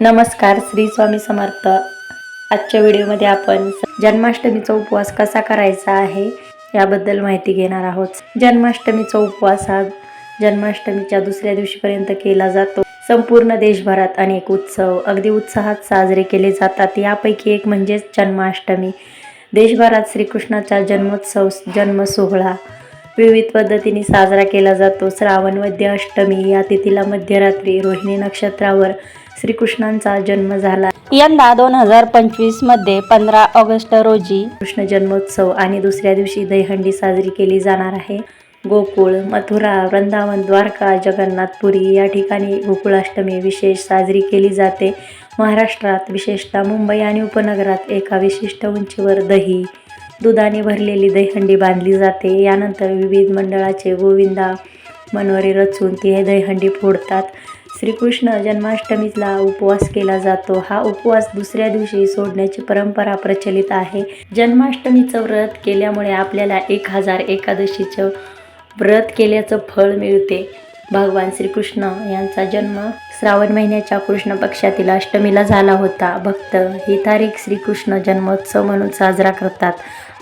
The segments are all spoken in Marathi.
नमस्कार श्री स्वामी समर्थ. आजच्या व्हिडिओमध्ये आपण जन्माष्टमीचा उपवास कसा करायचा आहे याबद्दल माहिती घेणार आहोत. जन्माष्टमीचा उपवास हा जन्माष्टमीच्या दुसऱ्या दिवशीपर्यंत केला जातो. संपूर्ण देशभरात अनेक उत्सव अगदी उत्साहात साजरे केले जातात. यापैकी एक म्हणजेच जन्माष्टमी. देशभरात श्रीकृष्णाचा जन्मोत्सव जन्म सोहळा विविध पद्धतीने साजरा केला जातो. श्रावण मध्य अष्टमी या तिथीला मध्यरात्री रोहिणी नक्षत्रावर श्रीकृष्णांचा जन्म झाला. यंदा दोन हजार पंचवीसमध्ये पंधरा ऑगस्ट रोजी कृष्ण जन्मोत्सव आणि दुसऱ्या दिवशी दहीहंडी साजरी केली जाणार आहे. गोकुळ मथुरा वृंदावन द्वारका जगन्नाथपुरी या ठिकाणी गोकुळाष्टमी विशेष साजरी केली जाते. महाराष्ट्रात विशेषतः मुंबई आणि उपनगरात एका विशिष्ट उंचीवर दही दुधाने भरलेली दहीहंडी बांधली जाते. यानंतर विविध मंडळाचे गोविंदा मनोरे रचून ती हे दहीहंडी फोडतात. श्रीकृष्ण जन्माष्टमीला उपवास केला जातो. हा उपवास दुसऱ्या दिवशी सोडण्याची परंपरा प्रचलित आहे. जन्माष्टमीचं व्रत केल्यामुळे आपल्याला एक हजार एकादशीचं व्रत केल्याचं फळ मिळते. भगवान श्रीकृष्ण यांचा जन्म श्रावण महिन्याच्या कृष्ण पक्षातील अष्टमीला झाला होता. भक्त ही तारीख श्रीकृष्ण जन्मोत्सव म्हणून साजरा करतात.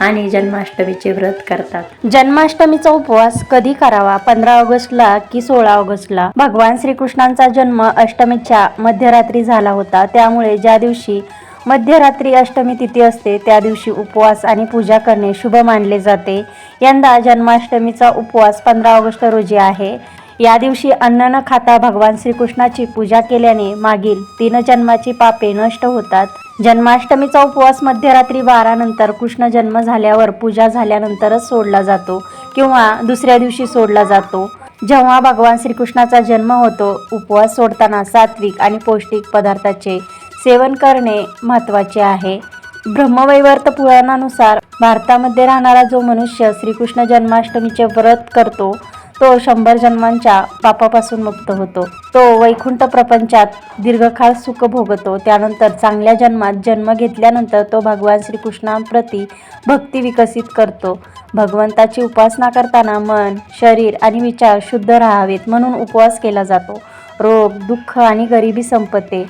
आणि जन्माष्टमीचे व्रत करतात. जन्माष्टमीचा उपवास कधी करावा? पंधरा ऑगस्टला की सोळा ऑगस्टला? भगवान श्रीकृष्णांचा जन्म अष्टमीच्या मध्यरात्री झाला होता. त्यामुळे ज्या दिवशी मध्यरात्री अष्टमी तिथी असते त्या दिवशी उपवास आणि पूजा करणे शुभ मानले जाते. यंदा जन्माष्टमीचा उपवास पंधरा ऑगस्ट रोजी आहे. या दिवशी अन्न न खाता भगवान श्रीकृष्णाची पूजा केल्याने मागील तीन जन्माची पापे नष्ट होतात. जन्माष्टमीचा उपवास मध्यरात्री बारानंतर कृष्ण जन्म झाल्यावर पूजा झाल्यानंतरच सोडला जातो किंवा दुसऱ्या दिवशी सोडला जातो. जेव्हा भगवान श्रीकृष्णाचा जन्म होतो उपवास सोडताना सात्विक आणि पौष्टिक पदार्थाचे सेवन करणे महत्त्वाचे आहे. ब्रह्मवैवर्त पुराणानुसार भारतामध्ये राहणारा जो मनुष्य श्रीकृष्ण जन्माष्टमीचे व्रत करतो तो शंभर जन्मांच्या पापापासून मुक्त होतो. तो वैकुंठ प्रपंचात दीर्घकाळ सुख भोगतो. त्यानंतर चांगल्या जन्मात जन्म घेतल्यानंतर तो भगवान श्रीकृष्णांप्रती भक्ती विकसित करतो. भगवंताची उपासना करताना मन शरीर आणि विचार शुद्ध राहावेत म्हणून उपवास केला जातो. रोग दुःख आणि गरिबी संपते.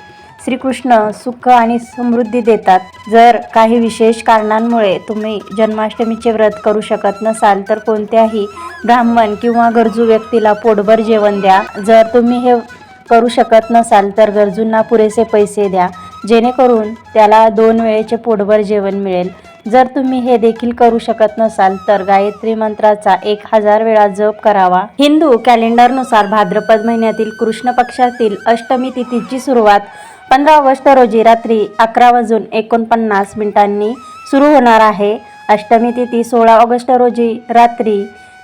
श्रीकृष्ण सुख आणि समृद्धी देतात. जर काही विशेष कारणांमुळे तुम्ही जन्माष्टमीचे व्रत करू शकत नसाल तर कोणत्याही ब्राह्मण किंवा गरजू व्यक्तीला पोटभर जेवण द्या. जर तुम्ही हे करू शकत नसाल तर गरजूंना पुरेसे पैसे द्या. जेणेकरून त्याला दोन वेळेचे पोटभर जेवण मिळेल. जर तुम्ही हे देखील करू शकत नसाल तर गायत्री मंत्राचा एक हजार वेळा जप करावा. हिंदू कॅलेंडरनुसार भाद्रपद महिन्यातील कृष्ण पक्षातील अष्टमी तिथीची सुरुवात पंधरा ऑगस्ट रोजी रात्री अकरा वाजून एकोणपन्नास मिनिटांनी सुरू होणार आहे. अष्टमी तिथी सोळा ऑगस्ट रोजी रात्री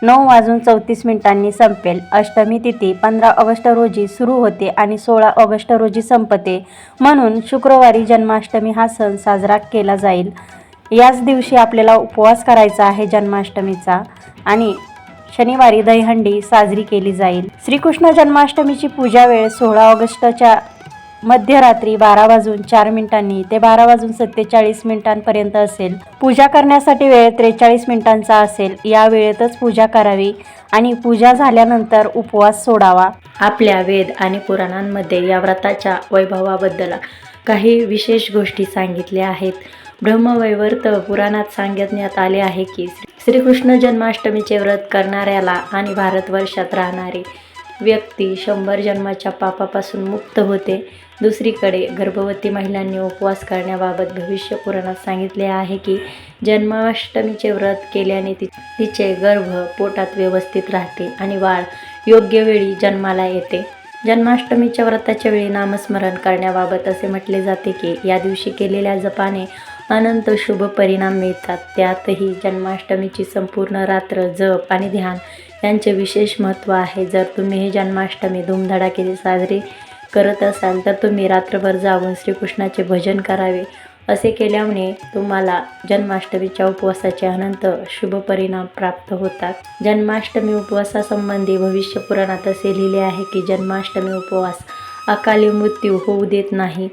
नऊ वाजून चौतीस मिनिटांनी संपेल. अष्टमी तिथी पंधरा ऑगस्ट रोजी सुरू होते आणि सोळा ऑगस्ट रोजी संपते. म्हणून शुक्रवारी जन्माष्टमी हा सण साजरा केला जाईल. याच दिवशी आपल्याला उपवास करायचा आहे जन्माष्टमीचा आणि शनिवारी दहीहंडी साजरी केली जाईल. श्रीकृष्ण जन्माष्टमीची पूजा वेळ सोळा ऑगस्टच्या मध्यरात्री बारा वाजून चार मिनिटांनी ते बारा वाजून सत्तेचाळीस मिनिटांपर्यंत असेल. पूजा करण्यासाठी वेळ त्रेचाळीस मिनिटांचा असेल या वेळेतच पूजा करावी आणि पूजा झाल्यानंतर उपवास सोडावा. आपल्या वेद आणि पुराणांमध्ये या व्रताच्या वैभवाबद्दल काही विशेष गोष्टी सांगितल्या आहेत. ब्रह्मवैवर्त पुराणात सांगण्यात आले आहे की श्रीकृष्ण जन्माष्टमीचे व्रत करणाऱ्याला आणि भारतवर्षात राहणारी व्यक्ती शंभर जन्माच्या पापापासून मुक्त होते. दुसरीकडे गर्भवती महिलांनी उपवास करण्याबाबत भविष्य पुराणात सांगितले आहे की जन्माष्टमीचे व्रत केल्याने ति तिचे गर्भ पोटात व्यवस्थित राहते आणि वाळ योग्य वेळी जन्माला येते. जन्माष्टमीच्या व्रताच्या वेळी नामस्मरण करण्याबाबत असे म्हटले जाते की या दिवशी केलेल्या जपाने अनंत शुभ परिणाम मिळतात. त्यातही जन्माष्टमीची संपूर्ण रात्र जप आणि ध्यान यांचे विशेष महत्त्व आहे. जर तुम्ही ही जन्माष्टमी धूमधडाकेने साजरी करत असाल तर तुम्ही रात्रभर जाऊन श्रीकृष्णाचे भजन करावे. असे केल्यामुळे तुम्हाला जन्माष्टमीच्या उपवासाचे अनंत शुभ परिणाम प्राप्त होतात. जन्माष्टमी उपवासासंबंधी भविष्य पुराणात असे लिहिले आहे की जन्माष्टमी उपवास अकाली मृत्यू होऊ देत नाही.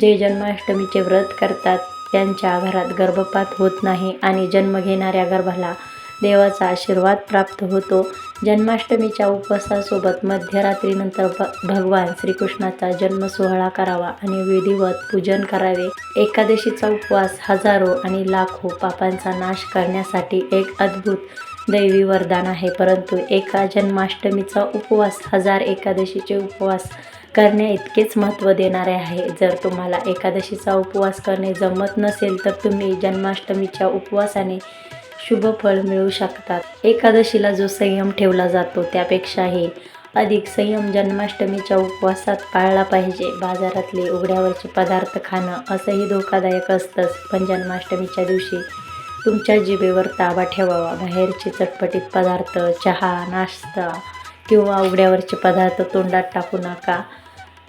जे जन्माष्टमीचे व्रत करतात त्यांच्या घरात गर्भपात होत नाही आणि जन्म घेणाऱ्या गर्भाला देवाचा आशीर्वाद प्राप्त होतो. जन्माष्टमीच्या उपवासासोबत मध्यरात्रीनंतर भ भगवान श्रीकृष्णाचा जन्म सोहळा करावा आणि विधिवत पूजन करावे. एकादशीचा उपवास हजारो आणि लाखो पापांचा नाश करण्यासाठी एक अद्भुत दैवी वरदान आहे. परंतु एका जन्माष्टमीचा उपवास हजार एकादशीचे उपवास करणे इतकेच महत्त्व देणारे आहे. जर तुम्हाला एकादशीचा उपवास करणे जमत नसेल तर तुम्ही जन्माष्टमीच्या उपवासाने शुभ फळ मिळू शकतात. एकादशीला जो संयम ठेवला जातो त्यापेक्षाही अधिक संयम जन्माष्टमीच्या उपवासात पाळला पाहिजे. बाजारातले उघड्यावरचे पदार्थ खाणं असंही धोकादायक असतंच पण जन्माष्टमीच्या दिवशी तुमच्या जिभेवर ताबा ठेवावा. बाहेरचे चटपटीत पदार्थ चहा नाश्ता किंवा उघड्यावरचे पदार्थ तोंडात टाकू नका.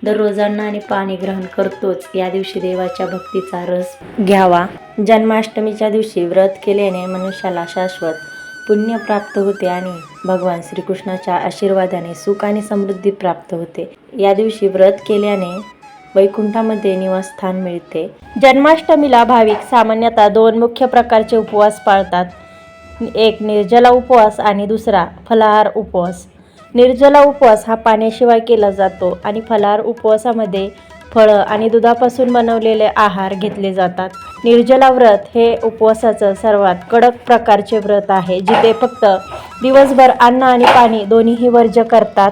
दररोज अन्न आणि पाणी ग्रहण करतोच. या दिवशी देवाच्या भक्तीचा रस घ्यावा. जन्माष्टमीच्या दिवशी व्रत केल्याने मनुष्याला शाश्वत पुण्य प्राप्त होते आणि भगवान श्रीकृष्णाच्या आशीर्वादाने सुख आणि समृद्धी प्राप्त होते. या दिवशी व्रत केल्याने वैकुंठामध्ये निवासस्थान मिळते. जन्माष्टमीला भाविक सामान्यतः दोन मुख्य प्रकारचे उपवास पाळतात. एक निर्जला उपवास आणि दुसरा फलाहार उपवास. निर्जला उपवास हा पाण्याशिवाय केला जातो आणि फलाहार उपवासामध्ये फळं आणि दुधापासून बनवलेले आहार घेतले जातात. निर्जला व्रत हे उपवासाचं सर्वात कडक प्रकारचे व्रत आहे जिथे फक्त दिवसभर अन्न आणि पाणी दोन्हीही वर्ज्य करतात.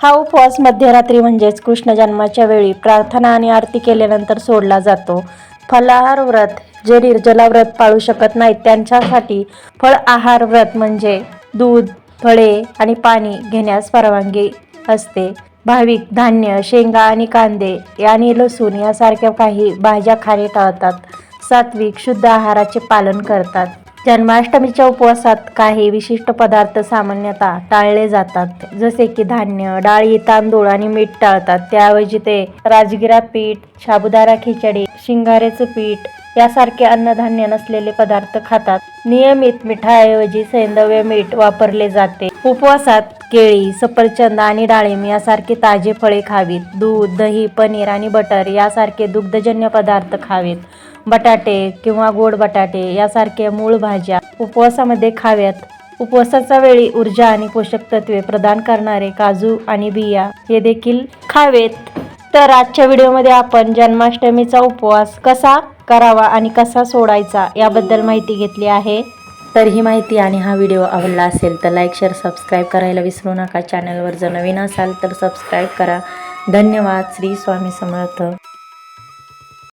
हा उपवास मध्यरात्री म्हणजेच कृष्ण जन्माच्या वेळी प्रार्थना आणि आरती केल्यानंतर सोडला जातो. फलाहार व्रत जे निर्जला व्रत पाळू शकत नाहीत त्यांच्यासाठी फळ आहार व्रत म्हणजे दूध फळे आणि पाणी घेण्यास परवानगी असते. भाविक धान्य शेंगा आणि कांदे आणि लसूण यासारख्या काही भाज्या खाणे टाळतात. सात्विक शुद्ध आहाराचे पालन करतात. जन्माष्टमीच्या उपवासात काही विशिष्ट पदार्थ सामान्यतः टाळले जातात. जसे की धान्य डाळी तांदूळ आणि मीठ टाळतात. त्याऐवजी ते राजगिरा पीठ साबुदारा खिचडी शिंगारेचं पीठ यासारखे अन्नधान्य नसलेले पदार्थ खातात. नियमित मिठाऐवजी सैंदव्य मीठ वापरले जाते. उपवासात केळी सफरचंद आणि डाळिंब यासारखे ताजे फळे खावीत. दूध दही पनीर आणि बटर यासारखे दुग्धजन्य पदार्थ खावेत. बटाटे किंवा गोड बटाटे यासारख्या मूळ भाज्या उपवासामध्ये खाव्यात. उपवासाच्या वेळी ऊर्जा आणि पोषक तत्वे प्रदान करणारे काजू आणि बिया हे देखील खावेत. तर आजच्या व्हिडिओमध्ये आपण जन्माष्टमीचा उपवास कसा करावा आणि कसा सोडायचा याबद्दल माहिती घेतली आहे. तर ही माहिती आणि हा व्हिडिओ आवडला असेल तर लाईक शेअर सबस्क्राईब करायला विसरू नका. चॅनलवर जर नवीन असाल तर सबस्क्राईब करा. धन्यवाद. श्री स्वामी समर्थ.